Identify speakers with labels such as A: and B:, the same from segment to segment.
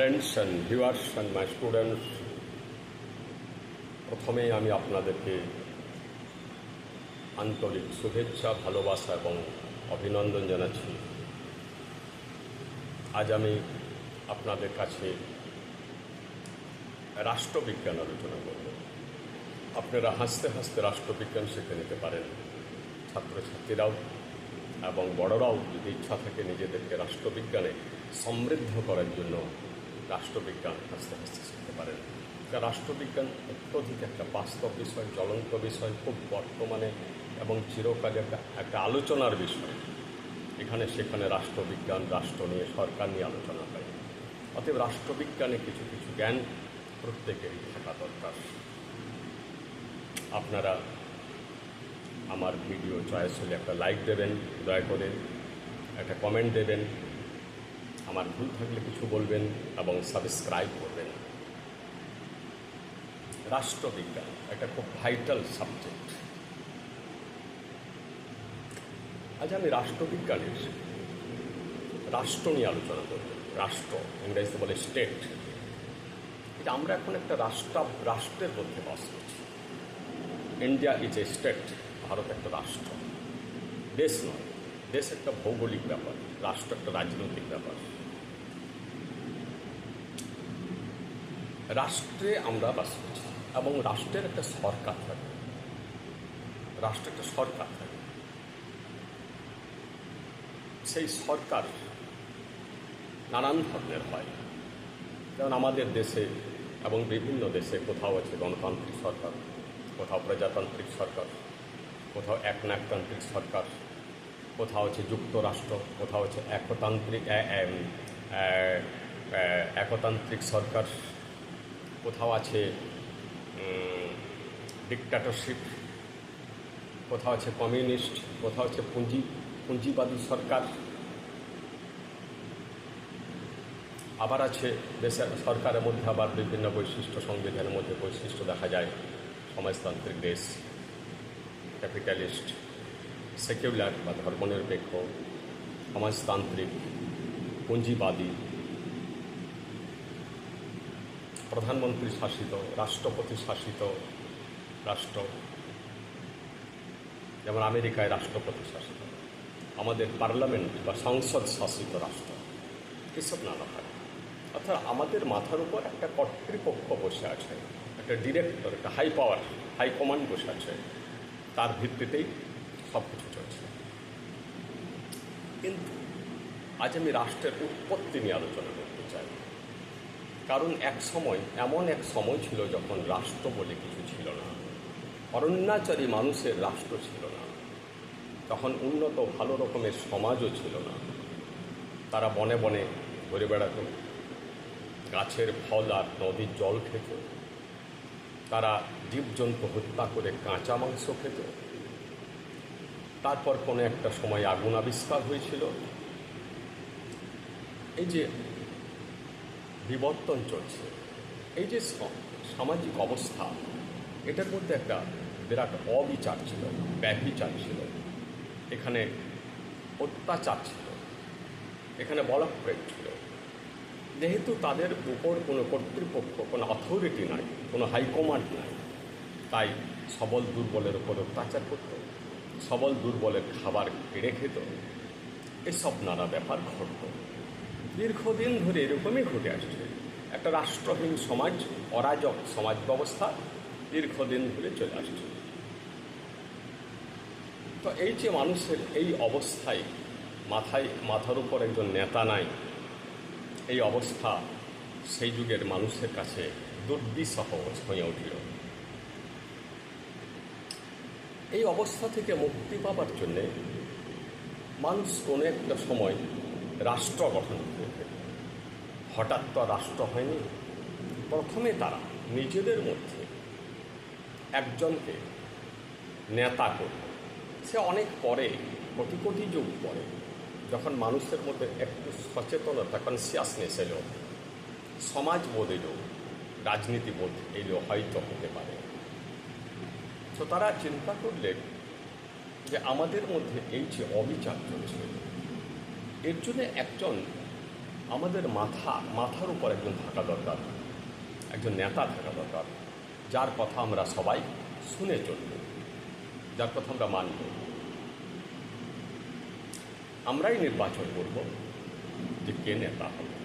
A: Friends and viewers and my students প্রথমেই আমি আপনাদেরকে আন্তরিক শুভেচ্ছা, ভালোবাসা এবং অভিনন্দন জানাচ্ছি। আজ আমি আপনাদের কাছে রাষ্ট্রবিজ্ঞান আলোচনা করব। আপনারা হাসতে হাসতে রাষ্ট্রবিজ্ঞান শিখে নিতে পারেন। ছাত্রছাত্রীরাও এবং বড়রাও যদি ইচ্ছা থাকে নিজেদেরকে রাষ্ট্রবিজ্ঞানে সমৃদ্ধ করার জন্য রাষ্ট্রবিজ্ঞান আস্তে আস্তে শিখতে পারেন রাষ্ট্রবিজ্ঞান অত্যধিক একটা বাস্তব বিষয়, জ্বলন্ত বিষয়, খুব বর্তমানে এবং চিরকালে একটা একটা আলোচনার বিষয়। এখানে সেখানে রাষ্ট্রবিজ্ঞান, রাষ্ট্র নিয়ে, সরকার নিয়ে আলোচনা হয়। অতএব রাষ্ট্রবিজ্ঞানে কিছু কিছু জ্ঞান প্রত্যেকেরই থাকা দরকার। আপনারা আমার ভিডিও চয়েস হলে একটা লাইক দেবেন, দয়া করে একটা কমেন্ট দেবেন। আমার ভুল থাকলে কিছু বলবেন এবং সাবস্ক্রাইব করবেন। রাষ্ট্রবিজ্ঞান, একটা খুব ভাইটাল সাবজেক্ট আজ আমি রাষ্ট্রবিজ্ঞানের রাষ্ট্র নিয়ে আলোচনা করব। রাষ্ট্র, ইংরেজিতে বলে স্টেট এটা আমরা এখন একটা রাষ্ট্র, রাষ্ট্রের মধ্যে বাস করছি। India is a state Bharat একটা রাষ্ট্র। দেশ নয়। দেশ একটা ভৌগোলিক ব্যাপার, রাষ্ট্র একটা রাজনৈতিক ব্যাপার। রাষ্ট্রে আমরা বাস করছি এবং রাষ্ট্রের একটা সরকার থাকে। রাষ্ট্রের একটা সরকার থাকে। সেই সরকার নানান ধরনের হয়। যেমন আমাদের দেশে এবং বিভিন্ন দেশে কোথাও আছে গণতান্ত্রিক সরকার, কোথাও প্রজাতান্ত্রিক সরকার, কোথাও একনায়কতান্ত্রিক সরকার কোথাও হচ্ছে যুক্তরাষ্ট্র, কোথাও হচ্ছে একতান্ত্রিক একতান্ত্রিক সরকার, কোথাও আছে ডিকটাটরশিপ কোথাও আছে কমিউনিস্ট কোথাও হচ্ছে পুঁজি, পুঁজিবাদী সরকার, আবার আছে দেশের সরকারের মধ্যে আবার বিভিন্ন বৈশিষ্ট্য, সংবিধানের মধ্যে বৈশিষ্ট্য দেখা যায়, সমাজতান্ত্রিক দেশ ক্যাপিটালিস্ট সেকুলার বা ধর্মনিরপেক্ষ, সমাজতান্ত্রিক, পুঁজিবাদী, প্রধানমন্ত্রী শাসিত, রাষ্ট্রপতি শাসিত রাষ্ট্র, যেমন আমেরিকায় রাষ্ট্রপতি শাসিত, আমাদের পার্লামেন্ট বা সংসদ শাসিত রাষ্ট্র, এসব নানা হয়। অর্থাৎ আমাদের মাথার উপর একটা কর্তৃপক্ষ বসে আছে, একটা ডিরেক্টর, একটা হাই পাওয়ার হাই কমান্ড বসে আছে। তার ভিত্তিতেই সব কিছু চলছে। কিন্তু আজ আমি রাষ্ট্রের উৎপত্তি নিয়ে আলোচনা করতে চাই। কারণ এক সময়, এমন এক সময় ছিল যখন রাষ্ট্র বলে কিছু ছিল না। অরণ্যাচারী মানুষের রাষ্ট্র ছিল না। তখন উন্নত, ভালো রকমের সমাজও ছিল না। তারা বনে বনে ঘুরে বেড়াত। গাছের ফল আর নদীর জল খেত। তারা জীবজন্তু হত্যা করে কাঁচা মাংস খেত। তারপর কোনো একটা সময় আগুন আবিষ্কার হয়েছিল। এই যে বিবর্তন চলছে, এই যে সামাজিক অবস্থা, এটার মধ্যে একটা বিরাট অবিচার ছিল ব্যবিচার ছিল। এখানে অত্যাচার ছিল, এখানে বলপ্রেট ছিল। যেহেতু তাদের উপর কোনো কর্তৃপক্ষ, কোনো অথরিটি নাই, কোনো হাইকমান্ড নাই, তাই সবল দুর্বলের উপর অত্যাচার করত। সবল দুর্বলের খাবার কেড়ে খেত। এসব নানা ব্যাপার ঘটত। দীর্ঘদিন ধরে এরকমই ঘটে আসছে। একটা রাষ্ট্রহীন সমাজ, অরাজক সমাজ ব্যবস্থা দীর্ঘদিন ধরে চলে আসছে। তো এই যে মানুষের এই অবস্থায় মাথায়, মাথার উপর একজন নেতা নাই, এই অবস্থা সেই যুগের মানুষের কাছে দুর্বিসহ হয়ে উঠল। এই অবস্থা থেকে মুক্তি পাবার জন্যে মানুষ কোনো একটা সময় রাষ্ট্র গঠন করবে। হঠাৎ তো রাষ্ট্র হয়নি। প্রথমে তারা নিজেদের মধ্যে একজনকে নেতা করবে। সে অনেক পরে, কোটি কোটি যুগ পরে, যখন মানুষের মধ্যে একটু সচেতনতা কনসিয়াসনেস এলো সমাজবোধ এলো রাজনীতিবোধ এলো, হয়তো হতে পারে। তো তারা চিন্তা করলেন যে আমাদের মধ্যে এই যে অবিচার চলছে, এর জন্য একজন আমাদের মাথা, মাথার উপর একজন থাকা দরকার, একজন নেতা থাকা দরকার, যার কথা আমরা সবাই শুনে চলব, যার কথা আমরা মানব। আমরাই নির্বাচন করব যে কে নেতা হবে।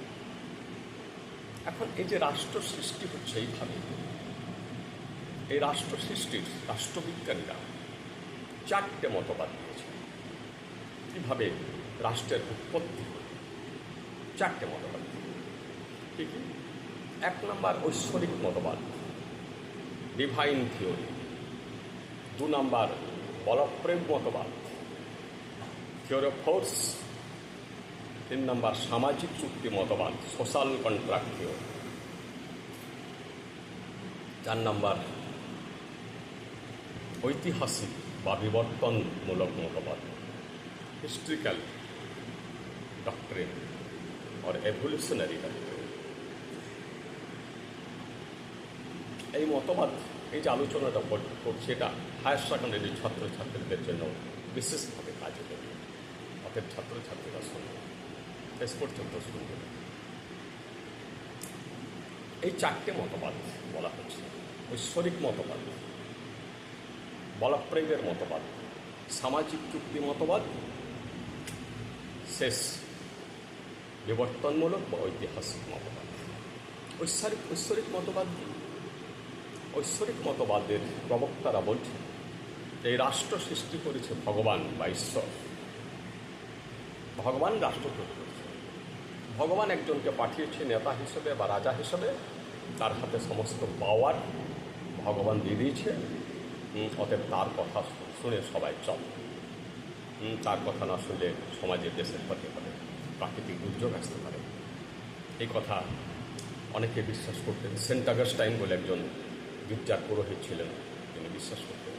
A: এখন এই যে রাষ্ট্র সৃষ্টি হচ্ছে এইভাবে এই রাষ্ট্র সৃষ্টির রাষ্ট্রবিজ্ঞানীরা চারটে মতবাদ দিয়েছে। কীভাবে রাষ্ট্রের উৎপত্তি চারটে মতবাদ কি কি? এক নম্বর ঐশ্বরিক মতবাদ ডিভাইন থিওরি দু নম্বর বলপ্রেম মতবাদ থিওরি অফ ফোর্স তিন নম্বর সামাজিক চুক্তি মতবাদ সোশ্যাল কন্ট্রাক্ট থিওরি চার নম্বর ঐতিহাসিক বা বিবর্তনমূলক মতবাদ। Historical doctrine or evolutionary doctrine এই মতবাদ, এই যে আলোচনাটা কর- করছি এটা হায়ার সেকেন্ডারি ছাত্রছাত্রীদের জন্য বিশেষভাবে কাজে দেবে। অতএব ছাত্রছাত্রীরা শুনবে, শেষ পর্যন্ত শুনবে। এই চারটে মতবাদ বলা হচ্ছে, ঐশ্বরিক মতবাদ। বলপ্রেমের মতবাদ, সামাজিক চুক্তি মতবাদ, শেষ বিবর্তনমূলক বা ঐতিহাসিক মতবাদ। ঐশ্বরিক ঐশ্বরিক মতবাদ কি? ঐশ্বরিক মতবাদের প্রবক্তারা বলছেন, এই রাষ্ট্র সৃষ্টি করেছে ভগবান বা ঈশ্বর। ভগবান রাষ্ট্র তৈরি করেছে। ভগবান একজনকে পাঠিয়েছে নেতা হিসেবে বা রাজা হিসেবে, তার হাতে সমস্ত পাওয়ার ভগবান দিয়ে দিয়েছে। অতএব তার কথা শুনে সবাই চল। তার কথা না শুনলে সমাজের দেশের ক্ষতি হবে, প্রাকৃতিক দুর্যোগ আসতে পারে। এই কথা অনেকে বিশ্বাস করতেন। সেন্ট আগাস্টাইন বলে একজন গির্জার পুরোহিত ছিলেন, তিনি বিশ্বাস করতেন।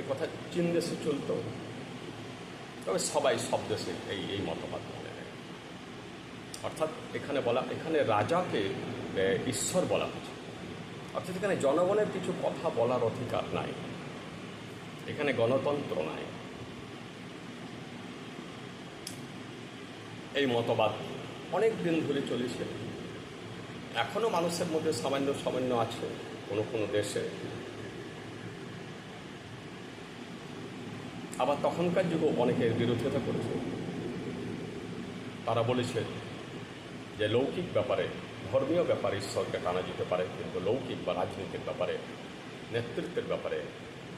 A: এ কথা চীন দেশে চলত। তবে সবাই সব দেশে এই এই মতবাদ মেনে অর্থাৎ এখানে বলা, এখানে রাজাকে ঈশ্বর বলা হচ্ছে অর্থাৎ এখানে জনগণের কিছু কথা বলার অধিকার নাই। এখানে গণতন্ত্র নাই। এই মতবাদ অনেক দিন ধরে চলেছে। এখনও মানুষের মধ্যে সামান্য সামান্য আছে কোনো কোনো দেশে। আবার তখনকার যুগে অনেকের বিরোধিতা করেছে। তারা বলেছে যে, লৌকিক ব্যাপারে ধর্মীয় ব্যাপারে ঈশ্বরকে টানা যেতে পারে, কিন্তু লৌকিক বা রাজনীতির ব্যাপারে, নেতৃত্বের ব্যাপারে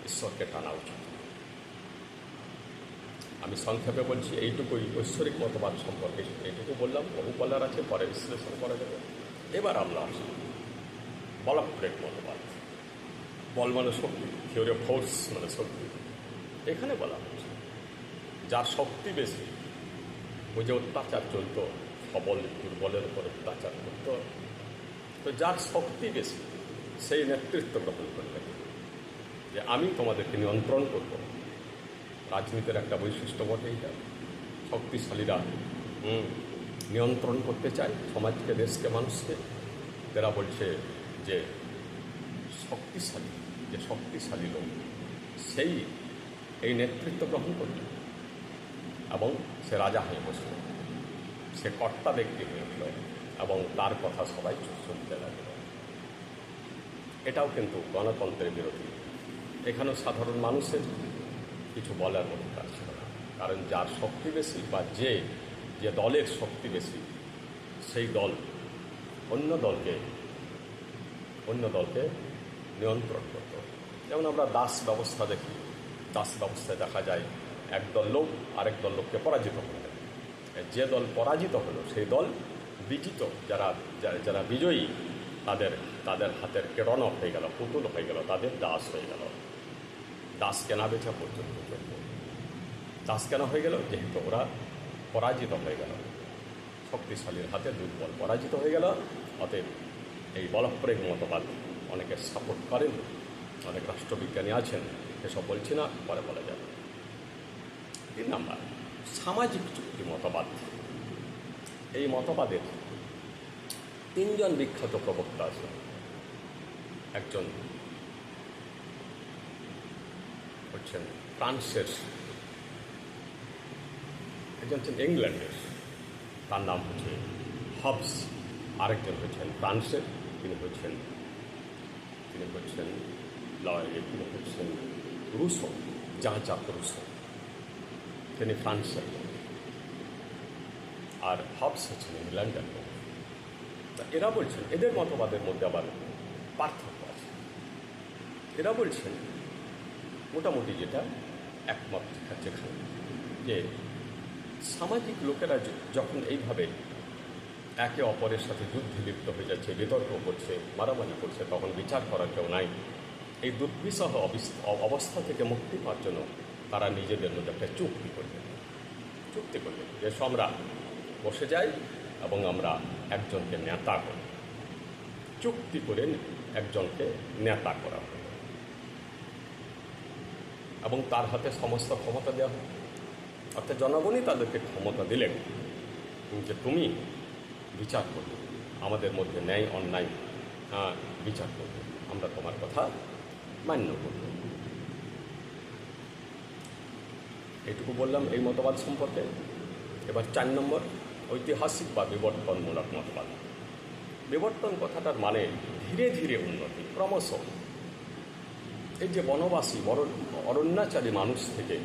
A: ঈশ্বরকে টানা উচিত। আমি সংক্ষেপে বলছি, এইটুকুই ঐশ্বরিক মতবাদ সম্পর্কে। এইটুকু বললাম বহু বলার আছে, পরে বিশ্লেষণ করা যাবে। এবার আমরা আসি বলপ্রেক মতবাদ। বল মানে শক্তি, থিওরি অফ ফোর্স মানে শক্তি। এখানে বলা হচ্ছে, যার শক্তি বেশি, ওই যে অত্যাচার চলতো সবল দুর্বলের উপর অত্যাচার করতো তো যার শক্তি বেশি, সেই নেতৃত্ব গ্রহণ করবে যে আমি তোমাদেরকে নিয়ন্ত্রণ করব। রাজনীতির একটা বৈশিষ্ট্য বটে এটা। শক্তিশালীরা নিয়ন্ত্রণ করতে চায় সমাজকে, দেশকে, মানুষকে। এরা বলছে যে শক্তিশালী যে শক্তিশালী লোক, সেই, এই নেতৃত্ব গ্রহণ করবে। এবং সে রাজা হয়ে বসল সে কর্তা ব্যক্তি হয়ে উঠল এবং তার কথা সবাই শুনতে লাগল। এটাও কিন্তু গণতন্ত্রের বিরোধী। এখানেও সাধারণ মানুষের কিছু বলার অধিকার ছিল না। কারণ যার শক্তি বেশি বা যে যে দলের শক্তি বেশি, সেই দল অন্য দলকে অন্য দলকে নিয়ন্ত্রণ করত। যেমন আমরা দাস ব্যবস্থা দেখি। দাস ব্যবস্থায় দেখা যায়, একদল লোক আরেক দল লোককে পরাজিত করবে যে দল পরাজিত হলো, সেই দল বিজিত, যারা, যারা- বিজয়ী, তাদের তাদের হাতের কেরণ হয়ে গেল, পুতুল হয়ে গেল, তাদের দাস হয়ে গেল। দাস কেনা বেচা পর্যন্ত চলল। দাস কেনা হয়ে গেল? যেহেতু ওরা পরাজিত হয়ে গেল। শক্তিশালীর হাতে দুর্বল পরাজিত হয়ে গেল। অতএব এই বলপ্রেগ মতবাদ অনেকে সাপোর্ট করেন, অনেক রাষ্ট্রবিজ্ঞানী আছেন, এসব বলছি না, পরে বলা যাবে। তিন নাম্বার, সামাজিক চুক্তি মতবাদ। এই মতবাদের তিনজন বিখ্যাত প্রবক্তা আছেন। একজন হচ্ছেন ফ্রান্সের, একজন হচ্ছেন ইংল্যান্ডের। তার নাম হচ্ছে হবস। আরেকজন হচ্ছেন ফ্রান্সের, তিনি হচ্ছেন তিনি হচ্ছেন লয়, তিনি হচ্ছেন রুশো যা চাপ রুশো। তিনি ফ্রান্সের। আর হবস হচ্ছেন ইংল্যান্ডের লোক। তা এরা বলছেন এদের মতবাদের মধ্যে আবার পার্থক্য আছে। এরা বলছেন মোটামুটি যেটা একমত যেখানে, যে সামাজিক লোকেরা যখন এইভাবে একে অপরের সাথে যুদ্ধে লিপ্ত হয়ে যাচ্ছে, বিতর্ক করছে, মারামারি করছে, তখন বিচার করার কেউ নাই। এই অ- অবস্থা থেকে মুক্তি পাওয়ার জন্য তারা নিজেদের মধ্যে একটা চুক্তি করবে চুক্তি করবে যে আমরা বসে যাই এবং আমরা একজনকে নেতা করি। চুক্তি করে একজনকে নেতা করা হবে এবং তার হাতে সমস্ত ক্ষমতা দেওয়া হবে অর্থাৎ জনগণই তাদেরকে ক্ষমতা দিলেন। যে তুমি বিচার করবে আমাদের মধ্যে ন্যায় অন্যায় হ্যাঁ, বিচার করবে। আমরা তোমার কথা মান্য করব। এইটুকু বললাম এই মতবাদ সম্পর্কে। এবার চার নম্বর। ঐতিহাসিক বা বিবর্তনমূলক মতবাদ। বিবর্তন কথাটার মানে ধীরে ধীরে উন্নতি, ক্রমশ। এই যে বনবাসী অরণ্যাচারী মানুষ থেকে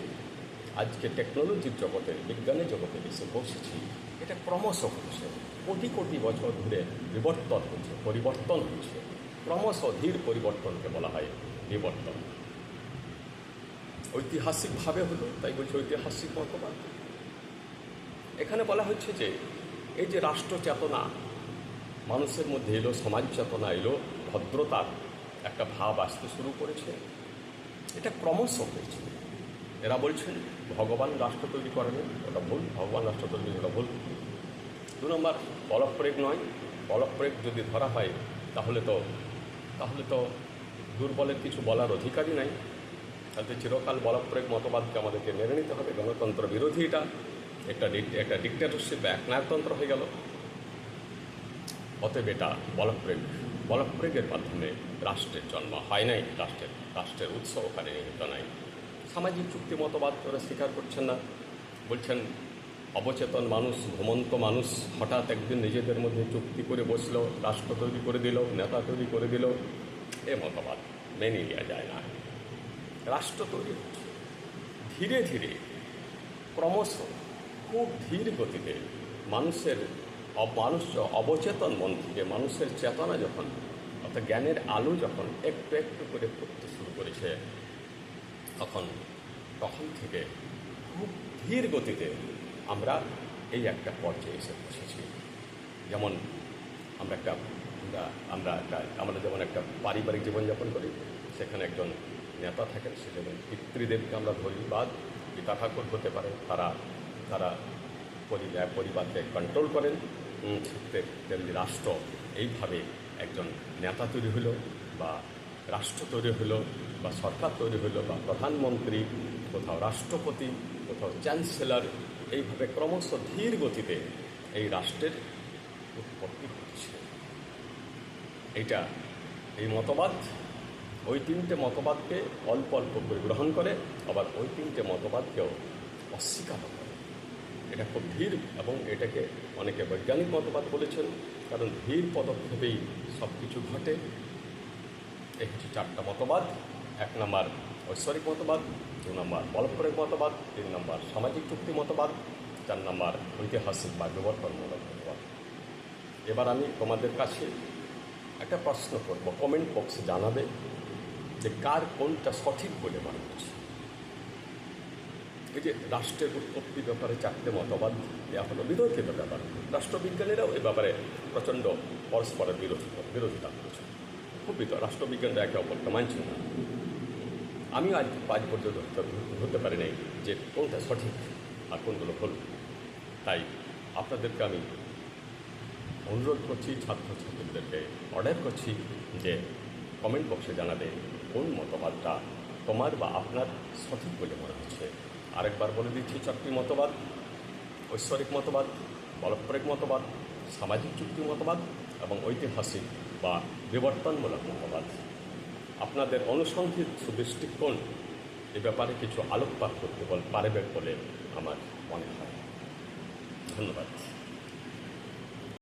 A: আজকে টেকনোলজির জগতে, বিজ্ঞানের জগতে এসে বসেছি, এটা ক্রমশ হচ্ছে। কোটি কোটি বছর ধরে বিবর্তন হচ্ছে, পরিবর্তন হচ্ছে। ক্রমশ ধীর পরিবর্তনকে বলা হয় বিবর্তন। ঐতিহাসিকভাবে হলো, তাই বলছি ঐতিহাসিক মতবাদ। এখানে বলা হচ্ছে যে, এই যে রাষ্ট্র চেতনা, মানুষের মধ্যে এলো, সমাজ চেতনা এলো, ভদ্রতার একটা ভাব আসতে শুরু করেছে। এটা ক্রমশ হয়েছে। এরা বলছেন, ভগবান রাষ্ট্র তৈরি করেনি ওটা ভুল, ভগবান রাষ্ট্র তৈরি ওটা ভুল। দু নম্বর, বলপ্রয়োগ নয়, বলপ্রয়োগ যদি ধরা হয়, তাহলে তো তাহলে তো দুর্বলের কিছু বলার অধিকারই নাই। তাহলে চিরকাল বলপ্রয়োগ মতবাদকে আমাদেরকে মেনে নিতে হবে, গণতন্ত্র বিরোধী এটা। একটা একটা ডিক্টেটরশিপ এক একনায়কতন্ত্র হয়ে গেল। অতএব এটা বলপ্রয়োগ। বলপ্রয়োগের মাধ্যমে রাষ্ট্রের জন্ম হয় নাই, রাষ্ট্রের রাষ্ট্রের উৎস ওখানে নিহিত নাই। সামাজিক চুক্তি মতবাদ ওরা স্বীকার করছেন না। বলছেন, অবচেতন মানুষ, ঘুমন্ত মানুষ, হঠাৎ একদিন নিজেদের মধ্যে চুক্তি করে বসল, রাষ্ট্র তৈরি করে দিল, নেতা তৈরি করে দিল। এ মতবাদ মেনে নেওয়া যায় না। রাষ্ট্র তৈরি ধীরে ধীরে ক্রমশ খুব ধীর গতিতে মানুষের মানুষ অবচেতন মন থেকে, মানুষের চেতনা যখন, অর্থাৎ জ্ঞানের আলো যখন একটু একটু করে পড়তে শুরু করেছে, তখন তখন থেকে খুব ধীর গতিতে আমরা এই একটা পর্যায়ে এসে বসেছি। যেমন আমরা একটা, আমরা আমরা একটা, আমরা যেমন একটা পারিবারিক জীবনযাপন করি, সেখানে একজন নেতা থাকেন, সে যেমন পিতৃদেবকে আমরা ধরি বা পিতা ঠাকুর হতে পারে, তারা তারা পরিবারকে কন্ট্রোল করেন। তেমনি রাষ্ট্র এইভাবে একজন নেতা তৈরি হলো বা রাষ্ট্র তৈরি হলো বা সরকার তৈরি হলো বা প্রধানমন্ত্রী, কোথাও রাষ্ট্রপতি, কোথাও চ্যান্সেলর এইভাবে ক্রমশ ধীর গতিতে এই রাষ্ট্রের উৎপত্তি ঘটছে। এইটা এই মতবাদ, ওই তিনটে মতবাদকে অল্প অল্প করে গ্রহণ করে, আবার ওই তিনটে মতবাদকেও অস্বীকার করে। এটা খুব ধীর এবং এটাকে অনেকে বৈজ্ঞানিক মতবাদ বলেছেন, কারণ ধীর পদক্ষেপেই সব কিছু ঘটে। এই হচ্ছে চারটা মতবাদ। এক নম্বর ঐশ্বরিক মতবাদ, দু নম্বর বলপ্রয়োগ মতবাদ, তিন নম্বর সামাজিক চুক্তি মতবাদ, চার নম্বর ঐতিহাসিক বা বিবর্তনমূলক মতবাদ। এবার আমি তোমাদের কাছে একটা প্রশ্ন করব। কমেন্ট বক্সে জানাবে যে কার কোনটা সঠিক বলে মনে হচ্ছে? এই যে রাষ্ট্রের উৎপত্তি ব্যাপারে চারটে মতবাদ দেওয়া হলো বিরোধিত ব্যাপার। রাষ্ট্রবিজ্ঞানীরাও এ ব্যাপারে প্রচণ্ড পরস্পরের বিরোধী বিরোধিতা করেছে খুব বিত- রাষ্ট্রবিজ্ঞানরা একে অপরকে মানছেন না। আমিও আজ আজ পর্যন্ত ধরতে- পারি নাই যে কোনটা সঠিক আর কোনগুলো ভুল। তাই আপনাদেরকে আমি অনুরোধ করছি, ছাত্রছাত্রীদেরকে অর্ডার করছি যে কমেন্ট বক্সে জানাবে কোন মতবাদটা তোমার বা আপনার সঠিক বলে মনে হচ্ছে। আরেকবার বলে দিচ্ছি চারটি মতবাদ, ঐশ্বরিক মতবাদ পারস্পরিক মতবাদ, সামাজিক চুক্তি মতবাদ এবং ঐতিহাসিক বা বিবর্তনমূলক মতবাদ। আপনাদের অনুসন্ধিত সুদৃষ্টিকোণ এ ব্যাপারে কিছু আলোকপাত করতে পারবে বলে আমার মনে হয়। ধন্যবাদ।